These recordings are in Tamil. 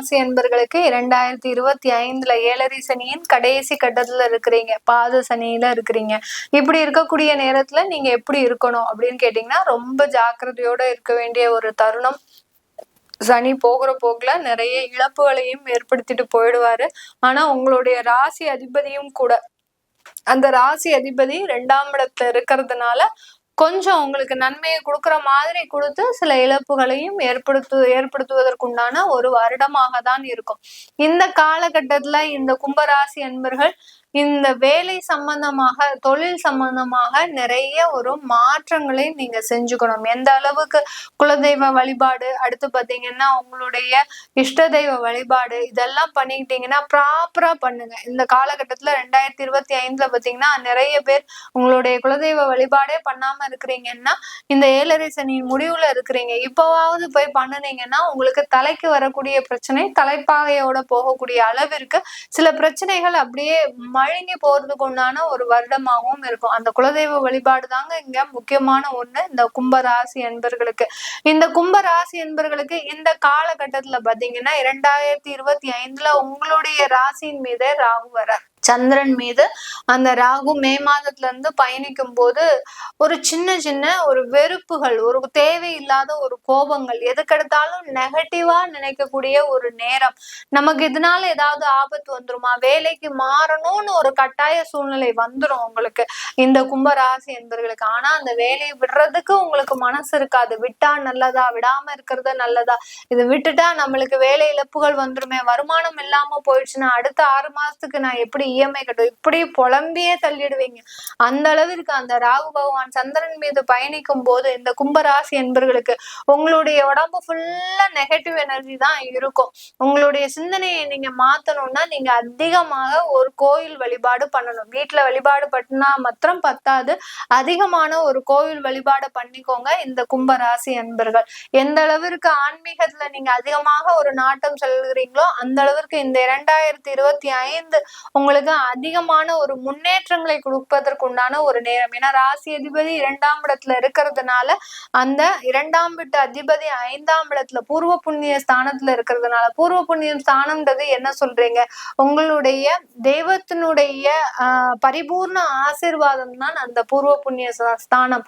ராசி என்பர்களுக்கு இரண்டாயிரத்தி இருபத்தி ஐந்துல ஏழரை சனியின் கடைசி கட்டத்துல இருக்கிறீங்க. பாத சனியில இருக்கிறீங்க. இப்படி இருக்கக்கூடிய நேரத்துல நீங்க எப்படி இருக்கணும் அப்படின்னு கேட்டீங்கன்னா ரொம்ப ஜாக்கிரதையோட இருக்க வேண்டிய ஒரு தருணம். சனி போகிற போக்குல நிறைய இழப்புகளையும் ஏற்படுத்திட்டு போயிடுவாரு. ஆனா உங்களுடைய ராசி அதிபதியும் கூட அந்த ராசி அதிபதி ரெண்டாம் இடத்துல இருக்கிறதுனால கொஞ்சம் உங்களுக்கு நன்மையை கொடுக்குற மாதிரி கொடுத்து சில இழப்புகளையும் ஏற்படுத்து ஏற்படுத்துவதற்குண்டான ஒரு வருடமாக தான் இருக்கும். இந்த காலகட்டத்துல இந்த கும்பராசி அன்பர்கள் இந்த வேலை சம்பந்தமாக தொழில் சம்பந்தமாக நிறைய ஒரு மாற்றங்களை நீங்க செஞ்சுக்கணும். எந்த அளவுக்கு குலதெய்வ வழிபாடு அடுத்து பாத்தீங்கன்னா உங்களுடைய இஷ்ட தெய்வ வழிபாடு இதெல்லாம் பண்ணிக்கிட்டீங்கன்னா ப்ராப்பரா பண்ணுங்க. இந்த காலகட்டத்துல ரெண்டாயிரத்தி இருபத்தி ஐந்துல பாத்தீங்கன்னா நிறைய பேர் உங்களுடைய குலதெய்வ வழிபாடே பண்ணாம இருக்கிறீங்கன்னா இந்த ஏழரை சனியின் முடிவுல இருக்கிறீங்க. இப்போவாவது போய் பண்ணுனீங்கன்னா உங்களுக்கு தலைக்கு வரக்கூடிய பிரச்சனை தலைப்பாகையோட போகக்கூடிய அளவிற்கு சில பிரச்சனைகள் அப்படியே மழுங்கி போறதுக்கு உண்டான ஒரு வருடமாகவும் இருக்கும். அந்த குலதெய்வ வழிபாடு தாங்க இங்க முக்கியமான ஒண்ணு. இந்த கும்ப ராசி என்பர்களுக்கு. இந்த கும்ப ராசி என்பர்களுக்கு இந்த காலகட்டத்துல பாத்தீங்கன்னா இரண்டாயிரத்தி இருபத்தி ஐந்துல உங்களுடைய ராசியின் மீதே ராகு வர சந்திரன் மீது அந்த ராகு மே மாதத்துல இருந்து பயணிக்கும் போது ஒரு சின்ன சின்ன ஒரு வெறுப்புகள் ஒரு தேவையில்லாத ஒரு கோபங்கள் எதுக்கெடுத்தாலும் நெகட்டிவா நினைக்கக்கூடிய ஒரு நேரம். நமக்கு இதனால ஏதாவது ஆபத்து வந்துருமா? வேலைக்கு மாறணும்னு ஒரு கட்டாய சூழ்நிலை வந்துடும் உங்களுக்கு. இந்த கும்பராசி என்பர்களுக்கு. ஆனா அந்த வேலையை விடுறதுக்கு உங்களுக்கு மனசு இருக்காது. விட்டா நல்லதா? விடாம இருக்கிறது நல்லதா? இதை விட்டுட்டா நம்மளுக்கு வேலை இழப்புகள் வந்துருமே. வருமானம் இல்லாம போயிடுச்சுன்னா அடுத்த ஆறு மாசத்துக்கு நான் எப்படி இஎம்ஐ கட்டும் இப்படி புலம்பியே தள்ளிடுவீங்க. அந்த அளவிற்கு அந்த ராகு பகவான் சந்திரன் மீது பயணிக்கும் போது இந்த கும்பராசி என்பர்களுக்கு உங்களுடைய உடம்பு ஃபுல்லா நெகட்டிவ் எனர்ஜி தான் இருக்கும். உங்களுடைய சிந்தனையை நீங்க மாத்தணும்னா நீங்க அதிகமாக ஒரு கோயில் வழிபாடு பண்ணணும். வீட்டுல வழிபாடு பண்ணா மாத்திரம் பத்தாது. அதிகமான ஒரு கோயில் வழிபாடு பண்ணிக்கோங்க இந்த கும்பராசி என்பர்கள். எந்த அளவிற்கு ஆன்மீகத்துல நீங்க அதிகமாக ஒரு நாட்டம் செல்கிறீங்களோ அந்த அளவிற்கு இந்த இரண்டாயிரத்தி இருபத்தி ஐந்து உங்களுக்கு அதிகமான ஒரு முன்னேற்றங்களை கொடுப்பதற்குண்டான ஒரு நேரம். ஏன்னா ராசி அதிபதி இரண்டாம் இடத்துல இருக்கிறதுனால அந்த இரண்டாம் வீட்டு அதிபதி ஐந்தாம் இடத்துல பூர்வ புண்ணிய ஸ்தானத்துல இருக்கிறதுனால பூர்வ புண்ணியம் ஸ்தானம்ன்றது என்ன சொல்றீங்க? உங்களுடைய தெய்வத்தினுடைய ஆஹ் பரிபூர்ண ஆசிர்வாதம் தான் அந்த பூர்வ புண்ணிய ஸ்தானம்.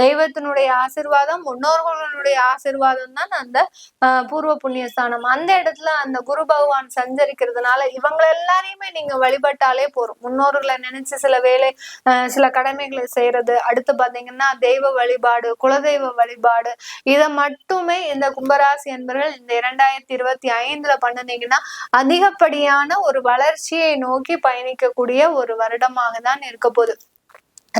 தெய்வத்தினுடைய ஆசிர்வாதம் முன்னோர்களுடைய ஆசிர்வாதம் தான் அந்த ஆஹ் பூர்வ புண்ணிய ஸ்தானம். அந்த இடத்துல அந்த குரு பகவான் சஞ்சரிக்கிறதுனால இவங்க எல்லாரையுமே நீங்க வழிபட்டாலே போதும் முன்னோர்களை நினைச்சு சில வேலை ஆஹ் சில கடமைகளை செய்யறது. அடுத்து பாத்தீங்கன்னா தெய்வ வழிபாடு குலதெய்வ வழிபாடு. இதை மட்டுமே இந்த கும்பராசி என்பவர்கள் இந்த இரண்டாயிரத்தி இருபத்தி ஐந்துல பண்ணுனீங்கன்னா அதிகப்படியான ஒரு வளர்ச்சியை நோக்கி பயணிக்கக்கூடிய ஒரு வருடமாக தான் இருக்க போகுது.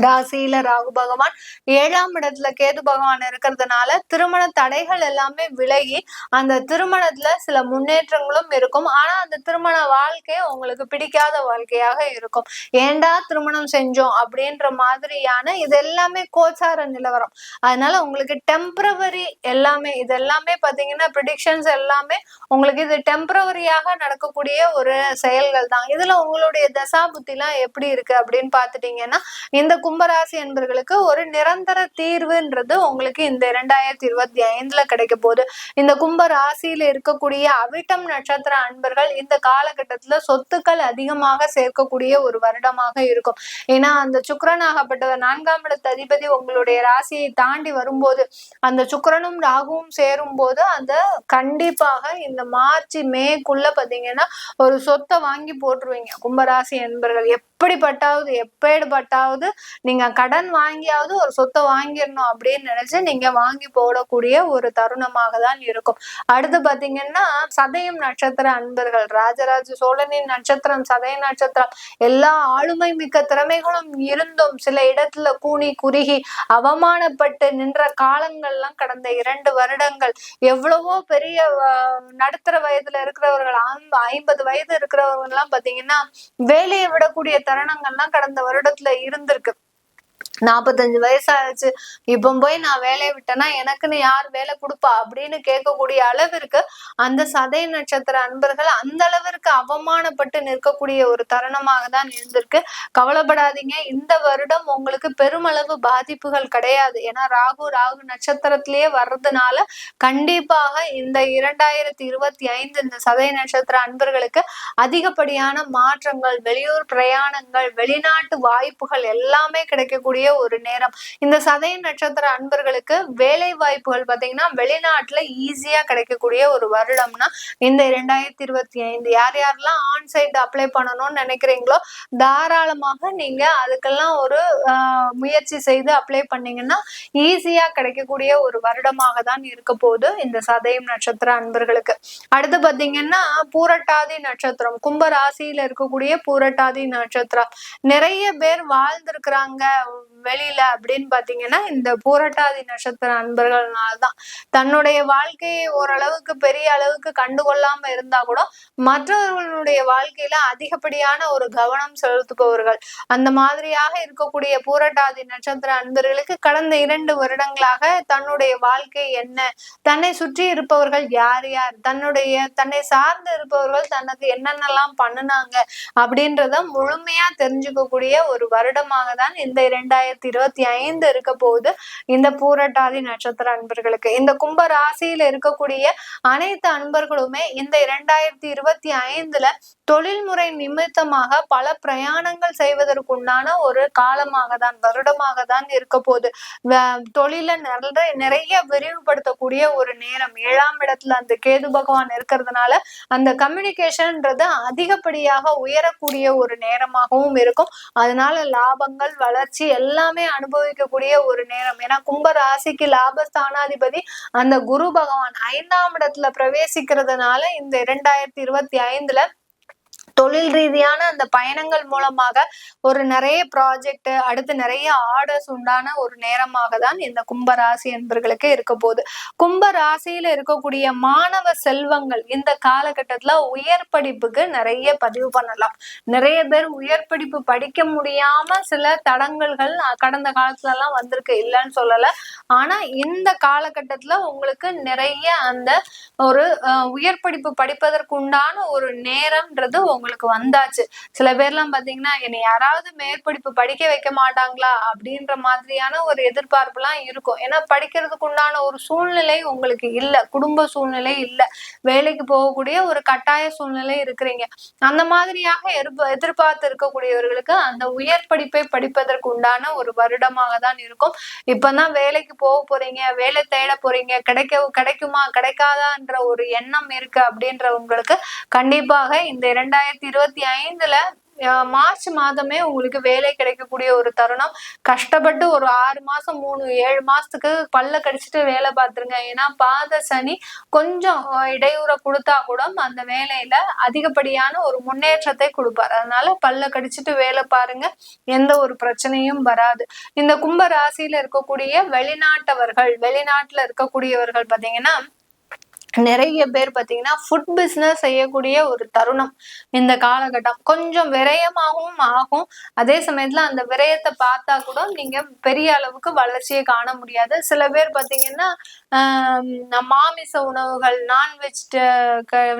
ராசியில ராகு பகவான் ஏழாம் இடத்துல கேது பகவான் இருக்கிறதுனால திருமண தடைகள் எல்லாமே விலகி அந்த திருமணத்துல சில முன்னேற்றங்களும் இருக்கும். ஆனா அந்த திருமண வாழ்க்கை உங்களுக்கு பிடிக்காத வாழ்க்கையாக இருக்கும். ஏண்டா திருமணம் செஞ்சோம் அப்படின்ற மாதிரியான இது எல்லாமே கோச்சார நிலவரம். அதனால உங்களுக்கு டெம்பரவரி எல்லாமே இது எல்லாமே பாத்தீங்கன்னா ப்ரிடிக்ஷன்ஸ் எல்லாமே உங்களுக்கு இது டெம்பரவரியாக நடக்கக்கூடிய ஒரு செயல்கள் தான் இதுல உங்களுடைய தசா புத்திலாம் எப்படி இருக்கு அப்படின்னு பாத்துட்டீங்கன்னா இந்த கும்பராசி என்பர்களுக்கு ஒரு நிரந்தர தீர்வுன்றது உங்களுக்கு இந்த இரண்டாயிரத்தி இருபத்தி ஐந்துல கிடைக்க போகுது இந்த கும்ப ராசியில இருக்கக்கூடிய அவிட்டம் நட்சத்திர அன்பர்கள் இந்த காலகட்டத்துல சொத்துக்கள் அதிகமாக சேர்க்கக்கூடிய ஒரு வருடமாக இருக்கும். ஏன்னா அந்த சுக்கிரனாகப்பட்டவர் நான்காம் இடத்து அதிபதி உங்களுடைய ராசியை தாண்டி வரும்போது அந்த சுக்கரனும் ராகுவும் சேரும் போது அந்த கண்டிப்பாக இந்த மார்ச் மேக்குள்ள பாத்தீங்கன்னா ஒரு சொத்தை வாங்கி போட்டுருவீங்க. கும்பராசி என்பர்கள் எப்படிப்பட்டாவது எப்பேடுபட்டாவது நீங்க கடன் வாங்கியாவது ஒரு சொத்தை வாங்கிடணும் அப்படின்னு நினைச்சு நீங்க வாங்கி போடக்கூடிய ஒரு தருணமாக தான் இருக்கும். அடுத்து பாத்தீங்கன்னா சதயம் நட்சத்திர அன்பர்கள் ராஜராஜ சோழனின் நட்சத்திரம் சதய நட்சத்திரம் எல்லா ஆளுமை மிக்க திறமைகளும் இருந்தும் சில இடத்துல கூனி குறுகி அவமானப்பட்டு நின்ற காலங்கள்லாம் கடந்த இரண்டு வருடங்கள் எவ்வளவோ பெரிய அஹ், நடுத்தர வயதுல இருக்கிறவர்கள் ஐம்பது வயது இருக்கிறவங்க எல்லாம் பாத்தீங்கன்னா வேலையை விடக்கூடிய தருணங்கள்லாம் கடந்த வருடத்துல இருந்திருக்கு. நாற்பத்தஞ்சு வயசாயிடுச்சு இப்போ போய் நான் வேலையை விட்டேன்னா எனக்குன்னு யார் வேலை கொடுப்பா? அப்படின்னு கேட்கக்கூடிய அளவிற்கு அந்த சதய நட்சத்திர அன்பர்கள் அந்த அளவிற்கு அவமானப்பட்டு நிற்கக்கூடிய ஒரு தருணமாக தான் இருந்திருக்கு. கவலைப்படாதீங்க. இந்த வருடம் உங்களுக்கு பெருமளவு பாதிப்புகள் கிடையாது. ஏன்னா ராகு ராகு நட்சத்திரத்திலேயே வர்றதுனால கண்டிப்பாக இந்த இரண்டாயிரத்தி இருபத்தி ஐந்து இந்த சதய நட்சத்திர அன்பர்களுக்கு அதிகப்படியான மாற்றங்கள் வெளியூர் பிரயாணங்கள் வெளிநாட்டு வாய்ப்புகள் எல்லாமே கிடைக்கக்கூடிய ஒரு நேரம். இந்த சதய நட்சத்திர அன்பர்களுக்கு வேலை வாய்ப்புகள் பாத்தீங்கன்னா வெளிநாட்டுல ஈஸியா கிடைக்கக்கூடிய ஒரு வருடம்னா இந்த இரண்டாயிரத்தி இருபத்தி ஐந்து யார் யாரெல்லாம் ஆன் சைட் அப்ளை பண்ணணும்னு நினைக்கிறீங்களோ தாராளமாக நீங்க அதுக்கெல்லாம் ஒரு முயற்சி செய்து அப்ளை பண்ணீங்கன்னா ஈஸியா கிடைக்கக்கூடிய ஒரு வருடமாக தான் இருக்க போகுது இந்த சதயம் நட்சத்திர அன்பர்களுக்கு. அடுத்து பாத்தீங்கன்னா பூரட்டாதி நட்சத்திரம் கும்ப ராசியில இருக்கக்கூடிய பூரட்டாதி நட்சத்திரம். நிறைய பேர் வாழ்ந்திருக்கிறாங்க. வெளியில அப்படின்னு பாத்தீங்கன்னா இந்த பூரட்டாதி நட்சத்திர அன்பர்கள்னாலதான் தன்னுடைய வாழ்க்கையை ஓரளவுக்கு பெரிய அளவுக்கு கண்டுகொள்ளாம இருந்தா கூட மற்றவர்களுடைய வாழ்க்கையில அதிகப்படியான ஒரு கவனம் செலுத்துபவர்கள். அந்த மாதிரியாக இருக்கக்கூடிய பூரட்டாதி நட்சத்திர அன்பர்களுக்கு கடந்த இரண்டு வருடங்களாக தன்னுடைய வாழ்க்கை என்ன? தன்னை சுற்றி இருப்பவர்கள் யார் யார்? தன்னுடைய தன்னை சார்ந்து இருப்பவர்கள் தனக்கு என்னென்னலாம் பண்ணுனாங்க? அப்படின்றத முழுமையா தெரிஞ்சுக்கக்கூடிய ஒரு வருடமாக தான் இந்த இரண்டாயிரம் ரெண்டாயிரத்தி இருபத்தி ஐந்து இருக்க போகுது இந்த பூரட்டாதி நட்சத்திர அன்பர்களுக்கு இந்த கும்ப ராசியில இருக்கக்கூடிய அனைத்து அன்பர்களுமே இந்த இரண்டாயிரத்தி இருபத்தி ஐந்துல தொழில்முறை நிமித்தமாக பல பிரயாணங்கள் செய்வதற்குண்டான ஒரு காலமாக தான் வருடமாக தான் இருக்க போகுது தொழில நிறைய நிறைய விரிவுபடுத்தக்கூடிய ஒரு நேரம் ஏழாம் இடத்துல அந்த கேது பகவான் இருக்கிறதுனால அந்த கம்யூனிகேஷன்ன்றது அதிகப்படியாக உயரக்கூடிய ஒரு நேரமாகவும் இருக்கும். அதனால லாபங்கள் வளர்ச்சி எல்லாம் எல்லாமே அனுபவிக்கக்கூடிய ஒரு நேரம். ஏன்னா கும்ப ராசிக்கு லாபஸ்தானாதிபதி அந்த குரு பகவான் ஐந்தாம் இடத்துல பிரவேசிக்கிறதுனால இந்த இரண்டாயிரத்தி இருபத்தி ஐந்துல தொழில் ரீதியான அந்த பயணங்கள் மூலமாக ஒரு நிறைய ப்ராஜெக்ட் அடுத்து நிறைய ஆர்டர்ஸ் உண்டான ஒரு நேரமாக தான் இந்த கும்ப ராசி என்பர்களுக்கு இருக்க போகுது. கும்ப ராசியில இருக்கக்கூடிய மாணவ செல்வங்கள் இந்த காலகட்டத்துல உயர் படிப்புக்கு நிறைய பதிவு பண்ணலாம். நிறைய பேர் உயர் படிப்பு படிக்க முடியாம சில தடங்கல்கள் கடந்த காலத்துல எல்லாம் வந்திருக்கு இல்லைன்னு சொல்லல. ஆனா இந்த காலகட்டத்துல உங்களுக்கு நிறைய அந்த ஒரு உயர் படிப்பு படிப்பதற்கு உண்டான ஒரு நேரம்ன்றது உங்களுக்கு உங்களுக்கு வந்தாச்சு. சில பேர்லாம் பாத்தீங்கன்னா என்னை யாராவது மேற்படிப்பு படிக்க வைக்க மாட்டாங்களா? அப்படின்ற மாதிரியான ஒரு எதிர்பார்ப்பு எல்லாம் இருக்கும். ஏன்னா படிக்கிறதுக்கு உண்டான ஒரு சூழ்நிலை உங்களுக்கு இல்ல. குடும்ப சூழ்நிலை இல்ல. வேலைக்கு போகக்கூடிய ஒரு கட்டாய சூழ்நிலை இருக்கிறீங்க. அந்த மாதிரியாக எதிர்பார்த்து இருக்கக்கூடியவர்களுக்கு அந்த உயர் படிப்பை படிப்பதற்கு உண்டான ஒரு வருடமாக தான் இருக்கும். இப்பதான் வேலைக்கு போக போறீங்க வேலை தேட போறீங்க கிடைக்க கிடைக்குமா கிடைக்காதான்ற ஒரு எண்ணம் இருக்கு அப்படின்றவங்களுக்கு கண்டிப்பாக இந்த இரண்டாயிரத்தி ரெண்டாயிரத்தி இருபத்தி ஐந்துல மார்ச் மாதமே உங்களுக்கு வேலை கிடைக்கக்கூடிய ஒரு தருணம். கஷ்டப்பட்டு ஒரு ஆறு மாசம் மூணு ஏழு மாசத்துக்கு பல்ல கடிச்சிட்டு வேலை பார்த்துருங்க. ஏன்னா பாத சனி கொஞ்சம் இடையூற கொடுத்தா கூட அந்த வேலையில அதிகப்படியான ஒரு முன்னேற்றத்தை கொடுப்பாரு. அதனால பல்ல கடிச்சிட்டு வேலை பாருங்க. எந்த ஒரு பிரச்சனையும் வராது. இந்த கும்ப ராசியில இருக்கக்கூடிய வெளிநாட்டவர்கள் வெளிநாட்டுல இருக்கக்கூடியவர்கள் பாத்தீங்கன்னா நிறைய பேர் பார்த்தீங்கன்னா ஃபுட் பிஸ்னஸ் செய்யக்கூடிய ஒரு தருணம் இந்த காலகட்டம். கொஞ்சம் விரயமாகவும் ஆகும். அதே சமயத்துல அந்த விரயத்தை பார்த்தா கூட நீங்க பெரிய அளவுக்கு வளர்ச்சியை காண முடியாது. சில பேர் பார்த்தீங்கன்னா மாமிச உணவுகள் நான்வெஜ்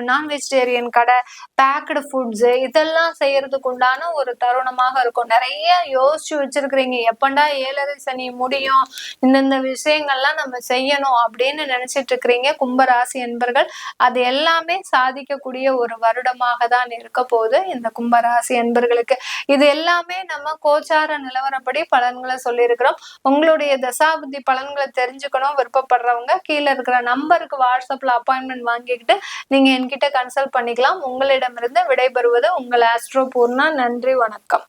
நான் வெஜிடேரியன் கடை பேக்கடு ஃபுட்ஸ் இதெல்லாம் செய்யறதுக்கு உண்டான ஒரு தருணமாக இருக்கும். நிறைய யோசிச்சு வச்சிருக்கிறீங்க. எப்பண்டா ஏழரை சனி முடியும்? இந்தந்த விஷயங்கள்லாம் நம்ம செய்யணும் அப்படின்னு நினைச்சிட்டு இருக்கிறீங்க. கும்பராசி என்பர்கள் அது எல்லாமே சாதிக்கக்கூடிய ஒரு வருடமாக தான் இருக்க போகுது இந்த கும்பராசி என்பர்களுக்கு இது எல்லாமே நம்ம கோச்சார நிலவரப்படி பலன்களை சொல்லியிருக்கிறோம். உங்களுடைய தசாபுத்தி பலன்களை தெரிஞ்சுக்கணும் விருப்பப்படுறவங்க கீழே இருக்கிற நம்பருக்கு வாட்ஸ்அப்ல அப்பாயின்மெண்ட் வாங்கிக்கிட்டு நீங்க என்கிட்ட கன்சல்ட் பண்ணிக்கலாம். உங்களிடமிருந்து விடைபெறுவது உங்கள் ஆஸ்ட்ரோ பூர்ணா. நன்றி வணக்கம்.